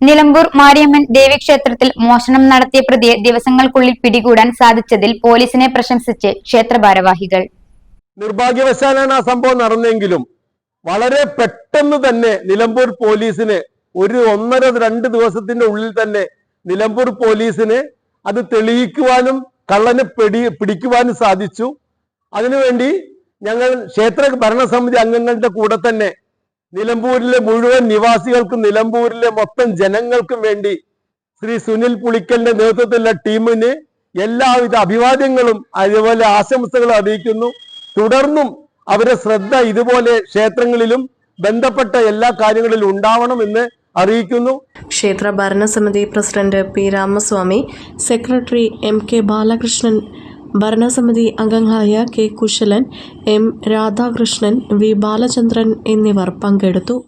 നിലമ്പൂർ മാരിയമ്മൻ ദേവീക്ഷേത്രത്തിൽ മോഷണം നടത്തിയ പ്രതിയെ ദിവസങ്ങൾക്കുള്ളിൽ പിടികൂടാൻ സാധിച്ചതിൽ പോലീസിനെ പ്രശംസിച്ച് ക്ഷേത്ര ഭാരവാഹികൾ നിർഭാഗ്യവശാലാണ് ആ സംഭവം നടന്നെങ്കിലും വളരെ പെട്ടെന്ന് തന്നെ നിലമ്പൂർ പോലീസിന് ഒരു ഒന്നര രണ്ട് ദിവസത്തിന്റെ ഉള്ളിൽ തന്നെ നിലമ്പൂർ പോലീസിന് അത് തെളിയിക്കുവാനും കള്ളനെ പിടി പിടിക്കുവാനും സാധിച്ചു. അതിനുവേണ്ടി ഞങ്ങൾ ക്ഷേത്ര ഭരണസമിതി അംഗങ്ങളുടെ കൂടെ തന്നെ നിലമ്പൂരിലെ മുഴുവൻ നിവാസികൾക്കും നിലമ്പൂരിലെ മൊത്തം ജനങ്ങൾക്കും വേണ്ടി ശ്രീ സുനിൽ പുളിക്കലിന്റെ നേതൃത്വത്തിലുള്ള ടീമിന് എല്ലാവിധ അഭിവാദ്യങ്ങളും അതുപോലെ ആശംസകളും അറിയിക്കുന്നു. തുടർന്നും അവരെ ശ്രദ്ധ ഇതുപോലെ ക്ഷേത്രങ്ങളിലും ബന്ധപ്പെട്ട എല്ലാ കാര്യങ്ങളിലും ഉണ്ടാവണം എന്ന് അറിയിക്കുന്നു. ക്ഷേത്ര ഭരണസമിതി president P Ramaswami secretary M K Balakrishnan ഭരണസമിതി അംഗങ്ങളായ K Kushalan M Radhakrishnan V Balachandran എന്നിവർ പങ്കെടുത്തു.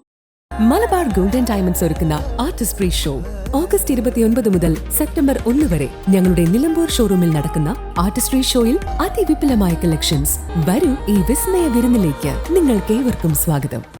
മലബാർ ഗോൾഡൻ ഡയമണ്ട്സ് ഒരുക്കുന്ന ആർട്ടിസ്ട്രി ഷോ. ഓഗസ്റ്റ് ഇരുപത്തിയൊൻപത് മുതൽ സെപ്റ്റംബർ ഒന്ന് വരെ ഞങ്ങളുടെ നിലമ്പൂർ ഷോറൂമിൽ നടക്കുന്ന ആർട്ടിസ്റ്റ് ആർട്ടിസ്ട്രി ഷോയിൽ അതിവിപുലമായ കളക്ഷൻസ് വരൂ ഈ വിസ്മയ വിരുന്നിലേക്ക്. നിങ്ങൾക്ക് ഏവർക്കും സ്വാഗതം.